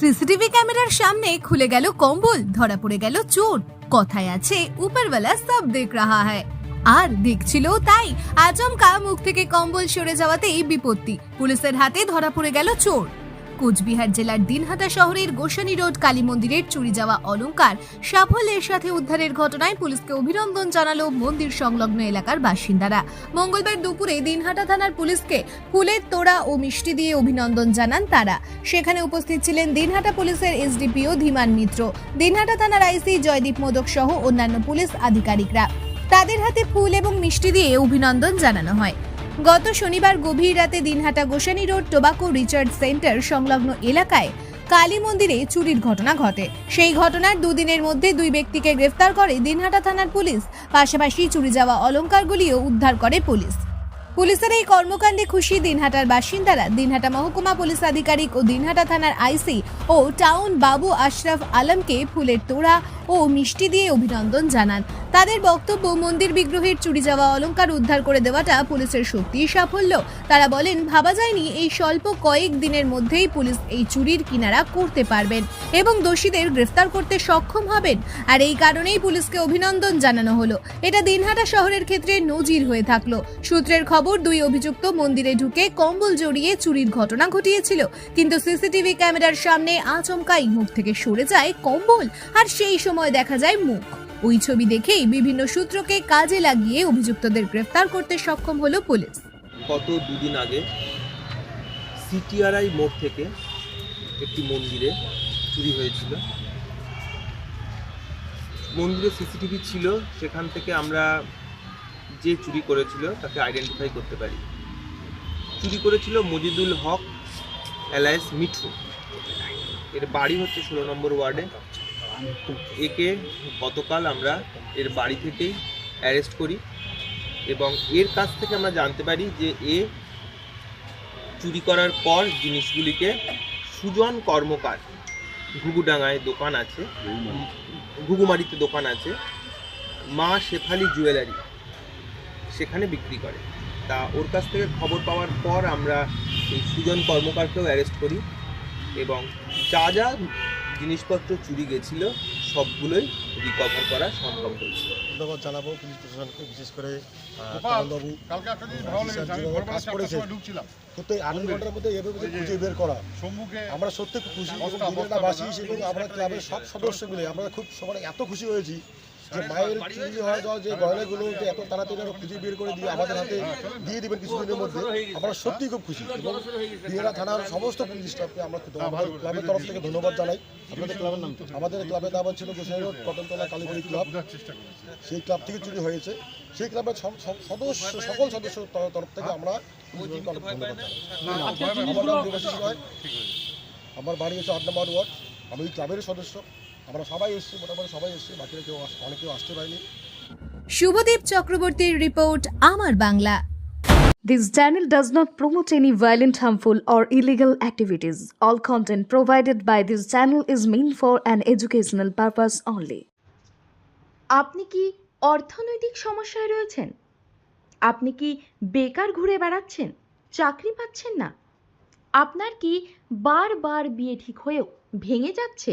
CCTV ক্যামেরার সামনে খুলে গেল কম্বল, ধরা পড়ে গেল চোর। কথায় আছে, উপরওয়ালা সব দেখ রাহা হ্যায়। আর দেখছিল তাই, আচমকা মুখ থেকে কম্বল সরে যাওয়াতেই বিপত্তি। পুলিশের হাতে ধরা পড়ে গেল চোর। কোচবিহার জেলার দিনহাটা শহরের গোসানি রোড, কালী মন্দিরের চুরি যাওয়া অলংকার সাফল্যের সাথে উদ্ধারের ঘটনায় পুলিশকে অভিনন্দন জানালো মন্দির সংলগ্ন এলাকার বাসিন্দারা। মঙ্গলবার দুপুরে দিনহাটা থানার পুলিশকে ফুলের তোড়া ও মিষ্টি দিয়ে অভিনন্দন জানান তারা। সেখানে উপস্থিত ছিলেন দিনহাটা পুলিশের এসডিপিও ধীমান মিত্র। দিনহাটা থানার আইসি জয়দীপ মোদক সহ অন্যান্য পুলিশ আধিকারিকরা। তাদের হাতে ফুল এবং মিষ্টি দিয়ে অভিনন্দন জানানো হয়। গত শনিবার গভীর রাতে Dinhata Gosani road tobacco research centre সংলগ্ন এলাকায় কালী মন্দিরে চুরির ঘটনা ঘটে। সেই ঘটনার দুদিনের মধ্যে দুই ব্যক্তিকে গ্রেফতার করে দিনহাটা থানার পুলিশ। পাশাপাশি চুরি যাওয়া অলঙ্কারগুলিও উদ্ধার করে পুলিশ। পুলিশের এই কর্মকাণ্ডে খুশি দিনহাটার বাসিন্দারা। দিনহাটা মহকুমা পুলিশ আধিকারিক ও দিনহাটা থানার আইসি ও টাউন বাবু আশরাফ আলমকে ফুলের তোড়া ও মিষ্টি দিয়ে অভিনন্দন জানান। তাদের বক্তব্য, মন্দির বিগ্রহের চুরি যাওয়া অলংকার উদ্ধার করে দেওয়াটা পুলিশের সত্যিই সাফল্য। তারা বলেন, ভাবা যায়নি এই স্বল্প কয়েক দিনের মধ্যেই পুলিশ এই চুরির কিনারা করতে পারবেন এবং দোষীদের গ্রেফতার করতে সক্ষম হবেন। আর এই কারণেই পুলিশকে অভিনন্দন জানানো হলো। এটা দিনহাটা শহরের ক্ষেত্রে নজির হয়ে থাকল। সূত্রের খবর দুই অভিযুক্ত মন্দিরে ঢুকে কম্বল জড়িয়ে চুরির ঘটনা ঘটিয়েছিল। কিন্তু সিসিটিভি ক্যামেরার সামনে আচমকাই মুখ থেকে সরে যায় কম্বল, আর সেই সময় দেখা যায় মুখ। ওই ছবি দেখেই বিভিন্ন সূত্রকে কাজে লাগিয়ে অভিযুক্তদের গ্রেফতার করতে সক্ষম হলো পুলিশ। গত দুদিন আগে সিটিআরআই মোড় থেকে একটি মন্দিরে চুরি হয়েছিল। মন্দিরে সিসিটিভি ছিল, সেখান থেকে আমরা যে চুরি করেছিল তাকে আইডেন্টিফাই করতে পারি। চুরি করেছিল মজিদুল হক অ্যালায়েন্স মিঠু। এর বাড়ি হচ্ছে ষোলো নম্বর ওয়ার্ডে। একে গতকাল আমরা এর বাড়ি থেকেই অ্যারেস্ট করি এবং এর কাছ থেকে আমরা জানতে পারি যে এ চুরি করার পর জিনিসগুলিকে সুজন কর্মকার, ঘুঘুডাঙ্গায় দোকান আছে, ঘুঘুমারিতে দোকান আছে, মা শেফালি জুয়েলারি। সেখানে বিক্রি করে তা ওর কাছ থেকে খবর পাওয়ার পর আমরা এই সুজন কর্মকারকেও অ্যারেস্ট করি এবং যা যা জিনিসপত্র চুরি গেছিল সবগুলোই রিকভার করা সম্ভব হয়েছে ধন্যবাদ জানাব পুলিশ প্রশাসনকে বিশেষ করে ভোরবেলা কাজ করেছে। প্রত্যেক আনন্দ ঘণ্টার মধ্যে এভাবে খুঁজে বের করা আমরা সত্যি খুব খুশি বাসী। এবং আমরা ক্লাবের সব সদস্য মিলে আমরা খুব সবাই এত খুশি হয়েছি যে মায়ের চুরি হয়ে যাওয়া যে গয়নাগুলো এত তাড়াতাড়ি আমরা খুঁজে বের করে দিয়ে আমাদের হাতে দিয়ে দিবেন কিছুদিনের মধ্যে, আমরা সত্যিই খুব খুশি। এবং দিনেরা থানার সমস্ত পুলিশ স্টাফকে আমরা ক্লাবের তরফ থেকে ধন্যবাদ জানাই। আপনাদের ক্লাবের নাম আমাদের ক্লাবের নাম ছিল গোসাই রোড, কটনতলা কালীবাড়ি ক্লাব। সেই ক্লাব থেকে চুরি হয়েছে। সেই ক্লাবের সদস্য সকল সদস্য তরফ থেকে আমরা। আমার বাড়ি হচ্ছে আট নম্বর ওয়ার্ড। আমি ক্লাবের সদস্য। আমরা সবাই এসেছি মোটামুটি সবাই এসেছি বাকিরা কেউ অনেকেও আসতে পারেনি শুভদীপ চক্রবর্তীর রিপোর্ট আমার Bangla This channel does not promote any violent, harmful, or illegal activities. All content provided by this channel is meant for an educational purpose only. আপনি কি অর্থনৈতিক সমস্যায় রয়েছেন আপনি কি বেকার ঘুরে বেড়াচ্ছেন চাকরি পাচ্ছেন না আপনার কি বারবার বিয়ে ঠিক হয়েও ভেঙে যাচ্ছে